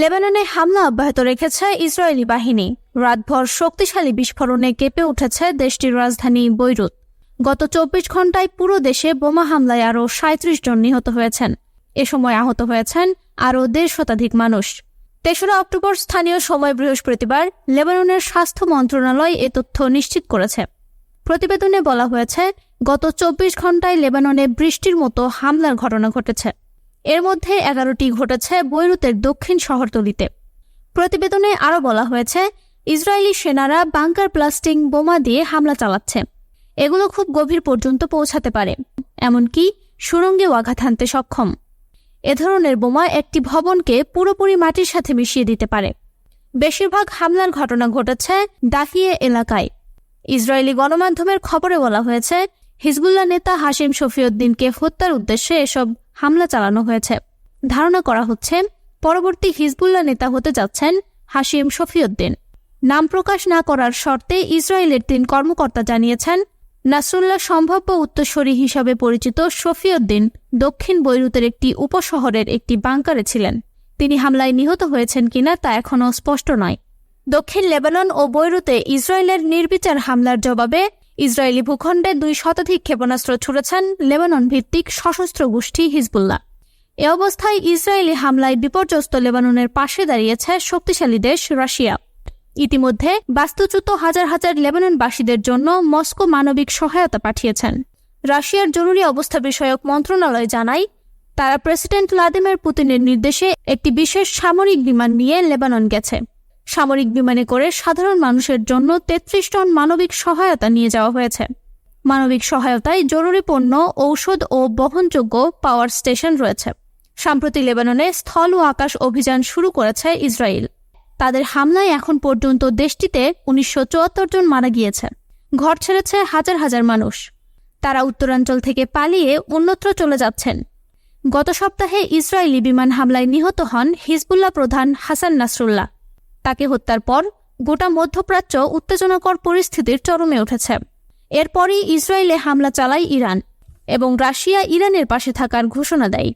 লেবাননে হামলা অব্যাহত রেখেছে ইসরায়েলি বাহিনী। রাতভর শক্তিশালী বিস্ফোরণে কেঁপে উঠেছে দেশটির রাজধানী বৈরুত। গত চব্বিশ ঘন্টায় পুরো দেশে বোমা হামলায় আরও সাঁত্রিশ জন নিহত হয়েছেন। এ সময় আহত হয়েছেন আরও দেড় শতাধিক মানুষ। তেসরা অক্টোবর স্থানীয় সময় বৃহস্পতিবার লেবাননের স্বাস্থ্য মন্ত্রণালয় এ তথ্য নিশ্চিত করেছে। প্রতিবেদনে বলা হয়েছে, গত চব্বিশ ঘন্টায় লেবাননে বৃষ্টির মতো হামলার ঘটনা ঘটেছে। এর মধ্যে এগারোটি ঘটেছে বৈরুতের দক্ষিণ শহরতলিতে। প্রতিবেদনে আরও বলা হয়েছে, ইসরায়েলি সেনারা বাংকার প্লাস্টিং বোমা দিয়ে হামলা চালাচ্ছে। এগুলো খুব গভীর পর্যন্ত পৌঁছাতে পারে, এমনকি সুরঙ্গেও আঘাত হানতে সক্ষম। এ ধরনের বোমা একটি ভবনকে পুরোপুরি মাটির সাথে মিশিয়ে দিতে পারে। বেশিরভাগ হামলার ঘটনা ঘটেছে দাহিয়ে এলাকায়। ইসরায়েলি গণমাধ্যমের খবরে বলা হয়েছে, হিজবুল্লাহ নেতা হাসিম শফিউদ্দিনকে হত্যার উদ্দেশ্যে এসব হামলা চালানো হয়েছে। ধারণা করা হচ্ছে, পরবর্তী হিজবুল্লাহ নেতা হতে যাচ্ছেন হাসিম শফিউদ্দিন। নাম প্রকাশ না করার শর্তে ইসরায়েলের তিন কর্মকর্তা জানিয়েছেন, নাসরুল্লাহ সম্ভাব্য উত্তরসূরি হিসাবে পরিচিত শফিউদ্দিন দক্ষিণ বৈরুতের একটি উপশহরের একটি বাংকারে ছিলেন। তিনি হামলায় নিহত হয়েছেন কিনা তা এখনও স্পষ্ট নয়। দক্ষিণ লেবানন ও বৈরুতে ইসরায়েলের নির্বিচার হামলার জবাবে ইসরায়েলি ভূখণ্ডে দুই শতাধিক ক্ষেপণাস্ত্র ছুড়েছেন লেবানন ভিত্তিক সশস্ত্র গোষ্ঠী হিজবুল্লাহ। এ অবস্থায় ইসরায়েলি হামলায় বিপর্যস্ত লেবাননের পাশে দাঁড়িয়েছে শক্তিশালী দেশ রাশিয়া। ইতিমধ্যে বাস্তুচ্যুত হাজার হাজার লেবাননবাসীদের জন্য মস্কো মানবিক সহায়তা পাঠিয়েছেন। রাশিয়ার জরুরি অবস্থা বিষয়ক মন্ত্রণালয় জানায়, তারা প্রেসিডেন্ট ভ্লাদিমির পুতিনের নির্দেশে একটি বিশেষ সামরিক বিমান নিয়ে লেবানন গেছে। সামরিক বিমানে করে সাধারণ মানুষের জন্য তেত্রিশ টন মানবিক সহায়তা নিয়ে যাওয়া হয়েছে। মানবিক সহায়তায় জরুরি পণ্য, ঔষধ ও বহনযোগ্য পাওয়ার স্টেশন রয়েছে। সম্প্রতি লেবাননে স্থল ও আকাশ অভিযান শুরু করেছে ইসরায়েল। তাদের হামলায় এখন পর্যন্ত দেশটিতে উনিশশো চুয়াত্তর জন মারা গিয়েছে। ঘর ছেড়েছে হাজার হাজার মানুষ। তারা উত্তরাঞ্চল থেকে পালিয়ে অন্যত্র চলে যাচ্ছেন। গত সপ্তাহে ইসরায়েলি বিমান হামলায় নিহত হন হিজবুল্লাহ প্রধান হাসান নাসরুল্লাহ। তাকে হত্যার পর গোটা মধ্যপ্রাচ্য উত্তেজনাকর পরিস্থিতির চরমে উঠেছে। এরপরই ইসরায়েলে হামলা চালায় ইরান এবং রাশিয়া ইরানের পাশে থাকার ঘোষণা দেয়।